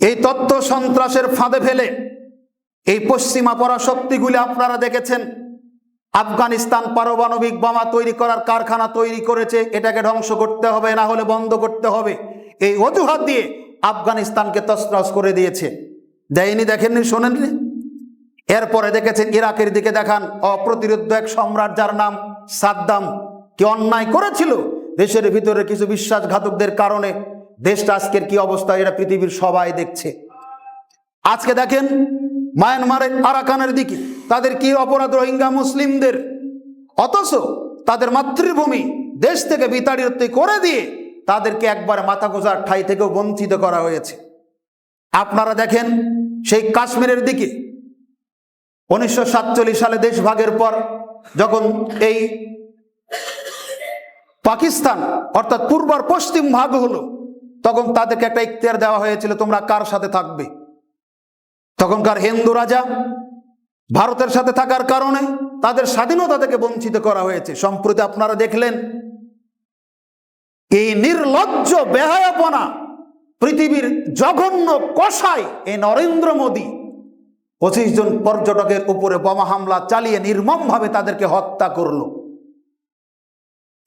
এই তত্ত্ব সন্ত্রাসের ফাঁদে ফেলে এই পশ্চিমা পরা শক্তিগুলি আপনারা দেখেছেন। আফগানিস্তান পারমাণবিক বোমা তৈরি করার কারখানা তৈরি করেছে, এটাকে ধ্বংস করতে হবে, না হলে বন্ধ করতে হবে। এই অজুহাত দিয়ে আফগানিস্তানকে তসরস করে দিয়েছে। দেয়নি, দেখেননি, শোনেননি? এরপরে দেখেছেন, ইরাকের দিকে দেখান, অপ্রতিরোধ এক সম্রাট যার নাম সাদ্দাম, কি অন্যায় করেছিল? দেশের ভিতরে কিছু বিশ্বাসঘাতকদের কারণে দেশটা আজকের কি অবস্থা? এটা পৃথিবীর সবাই দেখছে। আজকে দেখেন মায়ানমারের আরাকানের দিকে তাদের কি অপরাধ? রোহিঙ্গা মুসলিমদের। অথচ তাদের মাতৃভূমি দেশ থেকে বিতাড়িত করে দিয়ে তাদেরকে একবার মাথা গোজার ঠাই থেকেও বঞ্চিত করা হয়েছে। আপনারা দেখেন সেই কাশ্মীরের দিকে উনিশশো সাতচল্লিশ সালে দেশভাগের পর যখন এই পাকিস্তান অর্থাৎ পূর্ব আর পশ্চিম ভাগ হলো তখন তাদেরকে একটা ইখতিয়ার দেওয়া হয়েছিল, তোমরা কার সাথে থাকবে? তখনকার হিন্দু রাজা ভারতের সাথে থাকার কারণে তাদের স্বাধীনতা থেকে বঞ্চিত করা হয়েছে। সম্প্রতি আপনারা দেখলেন, এই নির্লজ্জ বেহায়াপনা পৃথিবীর জঘন্য কষাই এই নরেন্দ্র মোদী পঁচিশ জন পর্যটকের উপরে বোমা হামলা চালিয়ে নির্মমভাবে তাদেরকে হত্যা করল।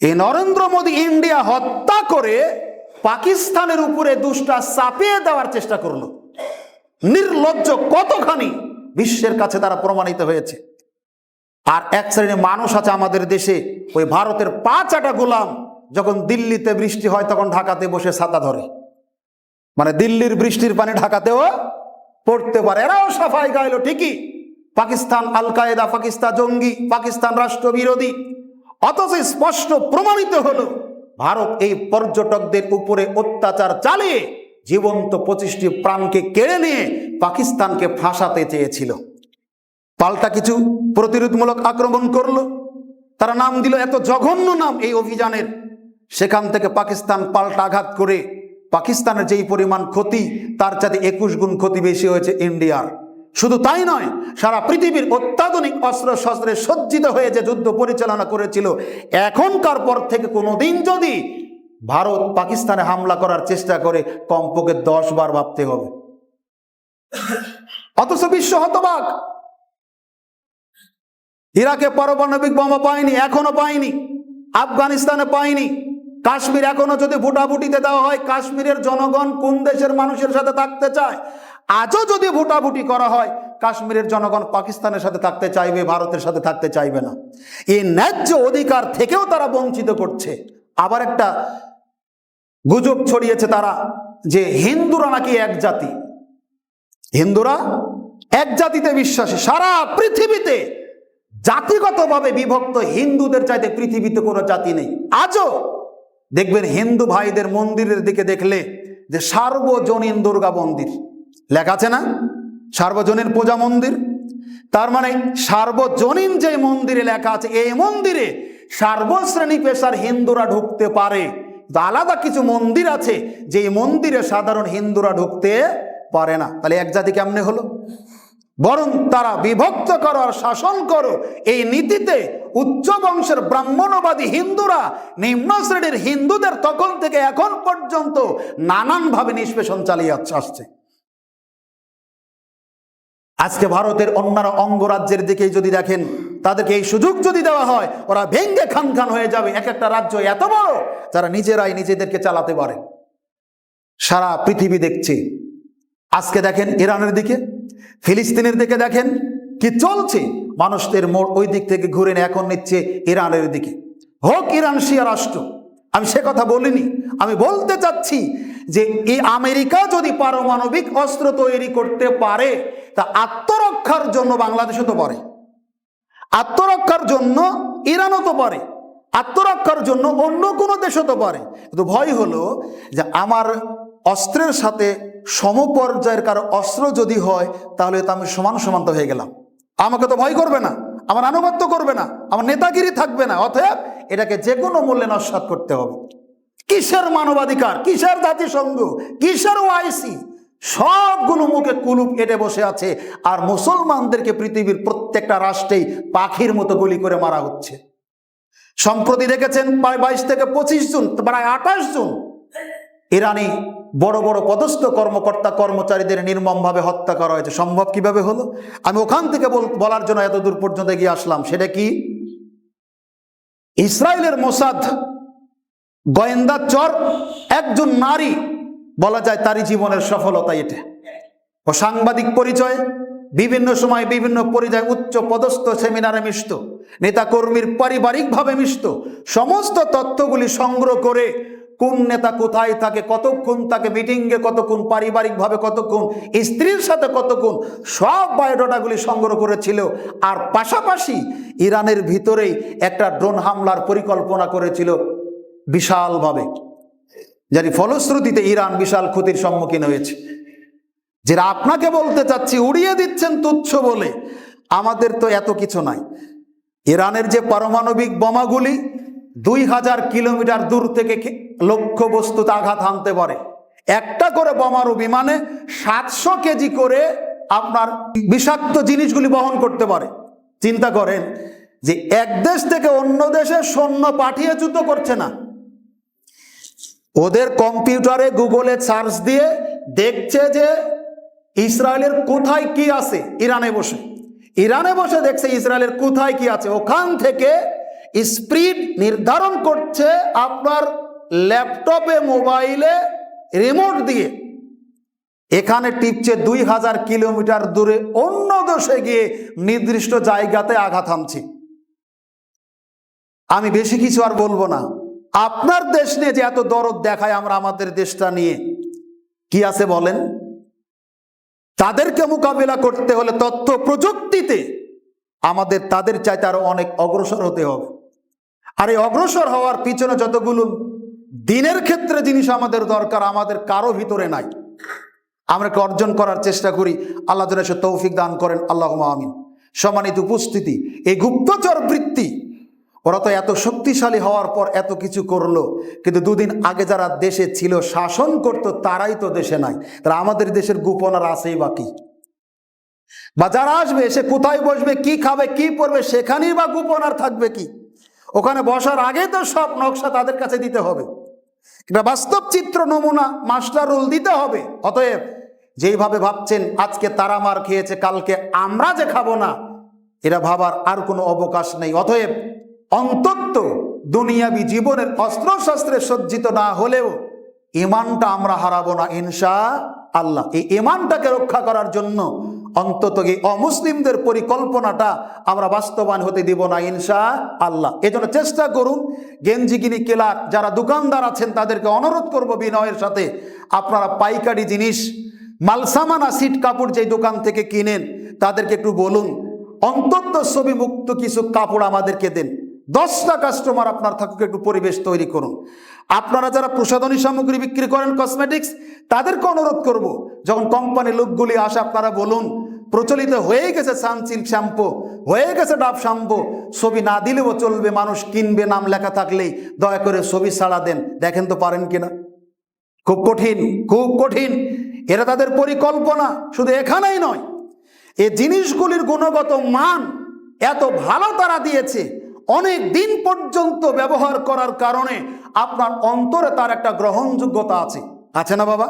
এই নরেন্দ্র মোদী ইন্ডিয়া হত্যা করে পাকিস্তানের উপরে দুষ্টা চাপিয়ে দেওয়ার চেষ্টা করল। নির্লজ্জ কতখানি বিশ্বের কাছে তারা প্রমাণিত হয়েছে। আর এক শ্রেণির মানুষ আছে আমাদের দেশে, ওই ভারতের পাঁচ আটা গোলাম যখন দিল্লিতে বৃষ্টি হয় তখন ঢাকাতে বসে ছাতা ধরে। মানে দিল্লির বৃষ্টির পানি ঢাকাতেও পড়তে পারে। এরাও সাফাই গাইলো ঠিকই। পাকিস্তান আল কায়দা, পাকিস্তান জঙ্গি, পাকিস্তান রাষ্ট্রবিরোধী। অথচ স্পষ্ট প্রমাণিত হলো ভারত এই পর্যটকদের উপরে অত্যাচার চালিয়ে জীবন্ত পঁচিশটি প্রাণকে কেড়ে নিয়ে পাকিস্তানকে ফাঁসাতে চেয়েছিল। পাল্টা কিছু প্রতিরোধমূলক আক্রমণ করল। তারা নাম দিল এত জঘন্য নাম এই অভিযানের। সেখান থেকে পাকিস্তান পাল্টা আঘাত করে পাকিস্তানের যেই পরিমাণ ক্ষতি, তার চাতে একুশ গুণ ক্ষতি বেশি হয়েছে ইন্ডিয়ার। শুধু তাই নয়, সারা পৃথিবীর অত্যাধুনিক অস্ত্র শস্ত্রে সজ্জিত হয়ে যে যুদ্ধ পরিচালনা করেছিল, এখনকার পর থেকে কোনোদিন যদি ভারত পাকিস্তানে হামলা করার চেষ্টা করে, কমপক্ষে দশ বার ভাবতে হবে। অথচ বিশ্ব হতবাক। ইরাকে পারমাণবিক বোমা পায়নি, এখনও পায়নি। আফগানিস্তানে পায়নি। কাশ্মীর এখনও যদি ভোটাভুটিতে দেওয়া হয়, কাশ্মীরের জনগণ কোন দেশের মানুষের সাথে থাকতে চায়? আজও যদি ভোটাভুটি করা হয়, কাশ্মীরের জনগণ পাকিস্তানের সাথে থাকতে চাইবে, ভারতের সাথে থাকতে চাইবে না। এই ন্যায্য অধিকার থেকেও তারা বঞ্চিত করছে। আবার একটা গুজব ছড়িয়েছে তারা, যে হিন্দুরা নাকি এক জাতি। হিন্দুরা এক জাতিতে বিশ্বাসী। সারা পৃথিবীতে জাতিগতভাবে বিভক্ত হিন্দুদের চাইতে পৃথিবীতে কোনো জাতি নেই। আজও দেখবেন হিন্দু ভাইদের মন্দিরের দিকে দেখলে যে সার্বজনীন দুর্গা মন্দির। লেখা আছে না? সার্বজনীন পূজা মন্দির। তার মানে সার্বজনীন যে মন্দিরে লেখা আছে, এই মন্দিরে সার্বশ্রেণী পেশার হিন্দুরা ঢুকতে পারে। আলাদা কিছু মন্দির আছে যে মন্দিরে সাধারণ হিন্দুরা ঢুকতে পারে না। তাহলে এক জাতি কেমনে হলো? বরং তারা বিভক্ত করো আর শাসন করো। এই নীতিতে উচ্চ বংশের ব্রাহ্মণবাদী হিন্দুরা নিম্ন শ্রেণির হিন্দুদের তখন থেকে এখন পর্যন্ত নানানভাবে নিষ্পেষণ চালিয়ে আসছে আজকে ভারতের অন্যান্য অঙ্গরাজ্যের দিকে যদি দেখেন, তাদেরকে এই সুযোগ যদি দেওয়া হয়, ওরা ভেঙ্গে খান খান হয়ে যাবে। এক একটা রাজ্য এত বড়, যারা নিজেরাই নিজেদেরকে চালাতে পারে। সারা পৃথিবী দেখছে। আজকে দেখেন ইরানের দিকে ফিলিস্তিনের দিকে দেখেন কি চলছে। মানুষদের মোড় ওই দিক থেকে ঘুরে এখন নিচ্ছে ইরানের দিকে। হোক ইরান, শিয়া রাষ্ট্র, আমি সে কথা বলিনি। আমি বলতে চাচ্ছি যে এই আমেরিকা যদি পারমাণবিক অস্ত্র তৈরি করতে পারে, তা আত্মরক্ষার জন্য বাংলাদেশও তো পারে। আত্মরক্ষার জন্য ইরানও তো পারে। আত্মরক্ষার জন্য অন্য কোনো দেশও তো পারে। কিন্তু ভয় হলো যে আমার অস্ত্রের সাথে সমপর্যায়ের কারও অস্ত্র যদি হয়, তাহলে তো আমি সমান সমান তো হয়ে গেলাম। আমাকে তো ভয় করবে না, আমার আনুগত্য করবে না, আমার নেতাগিরি থাকবে না, অতএব এটাকে যে কোনো মূল্যে নস্বাত করতে হবে। কিসের মানবাধিকার? কিসের জাতিসংঘ? কিসের ওআইসি সবগুলো মুখে কুলুপ এটে বসে আছে, আর মুসলমানদেরকে পৃথিবীর প্রত্যেকটা রাষ্ট্রেই পাখির মতো গুলি করে মারা হচ্ছে। সম্প্রতি দেখেছেন, প্রায় বাইশ থেকে পঁচিশ জুন, প্রায় আঠাশ জুন ইরানি বড় বড় পদস্থ কর্মকর্তা কর্মচারীদের নির্মমভাবে হত্যা করা হয়েছে। সম্ভব কীভাবে হলো? আমি ওখান থেকে বল- বলার জন্য এত দূর পর্যন্ত এগিয়ে আসলাম। সেটা কি? ইসরায়েলের মোসাদ গোয়েন্দা চর, একজন নারী, বলা যায় তারই জীবনের সফলতা এটা। ও সাংবাদিক পরিচয়, বিভিন্ন সময় বিভিন্ন পরিচয় উচ্চ পদস্থ সেমিনারে মিশত, নেতাকর্মীর পারিবারিকভাবে মিশত, সমস্ত তথ্যগুলি সংগ্রহ করে কোন নেতা কোথায় থাকে, কতক্ষণ তাকে মিটিংয়ে কতক্ষণ, পারিবারিকভাবে কতক্ষণ, স্ত্রীর সাথে কতক্ষণ, সব বায়োডাটাগুলি সংগ্রহ করেছিল। আর পাশাপাশি ইরানের ভিতরেই একটা ড্রোন হামলার পরিকল্পনা করেছিল বিশালভাবে, যার ফলশ্রুতিতে ইরান বিশাল ক্ষতির সম্মুখীন হয়েছে। যেটা আপনাকে বলতে চাচ্ছি, উড়িয়ে দিচ্ছেন তুচ্ছ বলে, আমাদের তো এত কিছু নাই। ইরানের যে পারমাণবিক বোমাগুলি দুই হাজার কিলোমিটার দূর থেকে খে- লক্ষ্য বস্তুতে আঘাত হানতে পারে। একটা করে বোমারু বিমানে সাতশো কেজি করে আপনার বিষাক্ত জিনিসগুলি বহন করতে পারে। চিন্তা করেন যে এক দেশ থেকে অন্য দেশে সৈন্য পাঠিয়ে যুদ্ধ করছে না। ওদের কম্পিউটারে গুগলে সার্চ দিয়ে দেখছে যে ইসরায়েলের কোথায় কি আছে, ইরানে বসে। ইরানে বসে দেখছে ইসরায়েলের কোথায় কি আছে। ওখান থেকে স্পিড নির্ধারণ করছে আপনার ল্যাপটপে, মোবাইলে, রিমোট দিয়ে। এখানে টিপছে দুই হাজার কিলোমিটার দূরে অন্য দেশে গিয়ে নির্দিষ্ট জায়গাতে আঘাত হানছে। আমি বেশি কিছু আর বলব না। আপনার দেশ নিয়ে যে এত দরদ দেখায় আমরা আমাদের দেশটা নিয়ে, কি আছে বলেন? তাদেরকে মোকাবিলা করতে হলে তথ্য প্রযুক্তিতে আমাদের, তাদের চাইতে আরও অনেক অগ্রসর হতে হবে। আর এই অগ্রসর হওয়ার পিছনে যতগুলো দিনের ক্ষেত্রে জিনিস আমাদের দরকার, আমাদের কারও ভিতরে নাই। আমরাকে অর্জন করার চেষ্টা করি। আল্লাহ যেন সে তৌফিক দান করেন। আল্লাহ আমিন। সম্মানিত উপস্থিতি, এই গুপ্তচর বৃত্তি, ওরা তো এত শক্তিশালী হওয়ার পর এত কিছু করল, কিন্তু দুদিন আগে যারা দেশে ছিল, শাসন করতো, তারাই তো দেশে নাই। তারা আমাদের দেশের গোপনার আছেই বাকি বা যারা আসবে সে কোথায় বসবে, কি খাবে, কি পরবে, সেখানেই বা গোপনার থাকবে কি? ওখানে বসার আগে তো সব নকশা তাদের কাছে দিতে হবে। এটা বাস্তব চিত্র নমুনা, মাস্টার রুল দিতে হবে। অতএব যেইভাবে ভাবছেন, আজকে তারা মার খেয়েছে, কালকে আমরা যে খাব না এরা ভাবার আর কোনো অবকাশ নেই। অতএব অন্তত দুনিয়াবি জীবনের অস্ত্রশস্ত্রে সজ্জিত না হলেও ইমানটা আমরা হারাবো না ইনশা আল্লাহ। এই ইমানটাকে রক্ষা করার জন্য অন্তত এই অমুসলিমদের পরিকল্পনাটা আমরা বাস্তবায়ন হতে দিব না ইনশা আল্লাহ এজন্য চেষ্টা করুন গেঞ্জিগিনি কেলার যারা দোকানদার আছেন তাদেরকে অনুরোধ করব বিনয়ের সাথে, আপনারা পাইকারি জিনিস, মালসামানা, সিট কাপড় যেই দোকান থেকে কিনেন, তাদেরকে একটু বলুন, অন্তত ছবি মুক্ত কিছু কাপড় আমাদেরকে দেন। দশটা কাস্টমার আপনার থাকুক, একটু পরিবেশ তৈরি করুন। আপনারা যারা প্রসাধনী সামগ্রী বিক্রি করেন কসমেটিক্স তাদেরকে অনুরোধ করব, যখন কোম্পানির লোকগুলি আসে, আপনারা বলুন প্রচলিত হয়ে গেছে সানসিল্ক শ্যাম্পু, হয়ে গেছে ডাব শ্যাম্পু। ছবি না দিলেও চলবে, মানুষ কিনবে, নাম লেখা থাকলেই। দয়া করে ছবি ছাড়া দেন, দেখেন তো পারেন কিনা? খুব কঠিন খুব কঠিন। এরা তাদের পরিকল্পনা, শুধু এখানেই নয়। এ জিনিসগুলির গুণগত মান এত ভালো তারা দিয়েছে, অনেক দিন পর্যন্ত ব্যবহার করার কারণে আপনার অন্তরে তার একটা গ্রহণযোগ্যতা আছে। আছে না বাবা?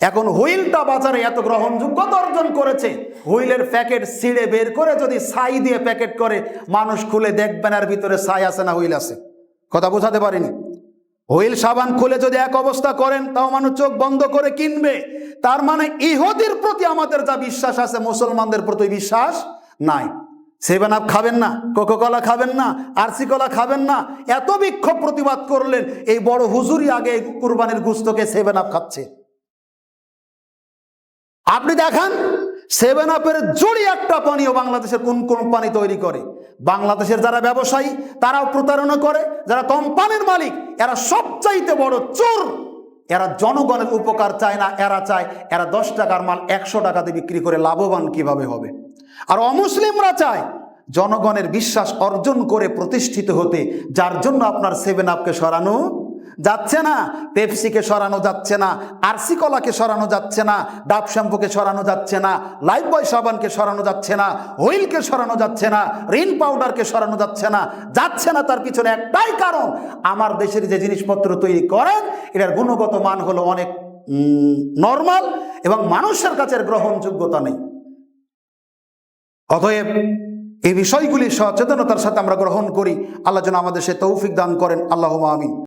এখন হুইলটা বাজারে এত গ্রহণযোগ্যতা অর্জন করেছে। হুইলের প্যাকেট ছিঁড়ে বের করে যদি ছাই দিয়ে প্যাকেট করে, মানুষ খুলে দেখবেন আর ভিতরে ছাই আছে না হুইল আছে। কথা বোঝাতে পারিনি? হুইল সাবান খুলে যদি এক অবস্থা করেন, তাও মানুষ চোখ বন্ধ করে কিনবে। তার মানে ইহুদির প্রতি আমাদের যা বিশ্বাস আছে, মুসলমানদের প্রতি বিশ্বাস নাই। সেভেন আপ খাবেন না কোকো কলা খাবেন না, আরসি কলা খাবেন না, এত বিক্ষোভ প্রতিবাদ করলেন, এই বড় হুজুরি আগে কুরবানির গুস্তকে সেভেন আপ খাচ্ছে। আপনি দেখান সেভেন আপের জড়ি একটা পানীয় বাংলাদেশের কোন কোম্পানি তৈরি করে? বাংলাদেশের যারা ব্যবসায়ী, তারাও প্রতারণা করে। যারা কোম্পানির মালিক, এরা সবচাইতে বড় চোর। এরা জনগণের উপকার চায় না, এরা চায়, এরা দশ টাকার মাল একশো টাকাতে বিক্রি করে লাভবান কীভাবে হবে? আর অমুসলিমরা চায়, জনগণের বিশ্বাস অর্জন করে প্রতিষ্ঠিত হতে, যার জন্য আপনার সেভেন আপকে সরানো যাচ্ছে না, পেপসিকে সরানো যাচ্ছে না, আরসি কলাকে সরানো যাচ্ছে না, ডাব শ্যাম্পুকে সরানো যাচ্ছে না, লাইফ বয় সাবানকে সরানো যাচ্ছে না, হুইলকে সরানো যাচ্ছে না, রিন পাউডারকে সরানো যাচ্ছে না যাচ্ছে না তার পিছনে একটাই কারণ, আমার দেশের যে জিনিসপত্র তৈরি করেন, এটার গুণগত মান হলো অনেক নর্মাল এবং মানুষের কাছে গ্রহণযোগ্যতা নেই। অতএব এই বিষয়গুলি সচেতনতার সাথে আমরা গ্রহণ করি। আল্লাহ যেন আমাদের সে তৌফিক দান করেন। আল্লাহ আমিন।